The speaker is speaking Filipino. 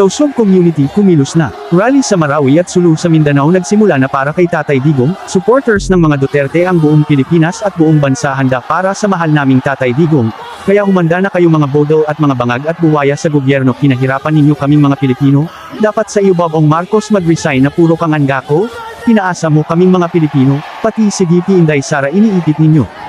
Tausog Community kumilos na. Rally sa Marawi at Sulu sa Mindanao nagsimula na para kay Tatay Digong, supporters ng mga Duterte ang buong Pilipinas at buong bansa handa para sa mahal naming Tatay Digong. Kaya humanda na kayo mga bodo at mga bangag at buwaya sa gobyerno kinahirapan ninyo kaming mga Pilipino. Dapat sa iyo Bobong Marcos mag-resign na puro kang angako. Pinaasa mo kaming mga Pilipino, pati si VP Inday Sara iniipit ninyo.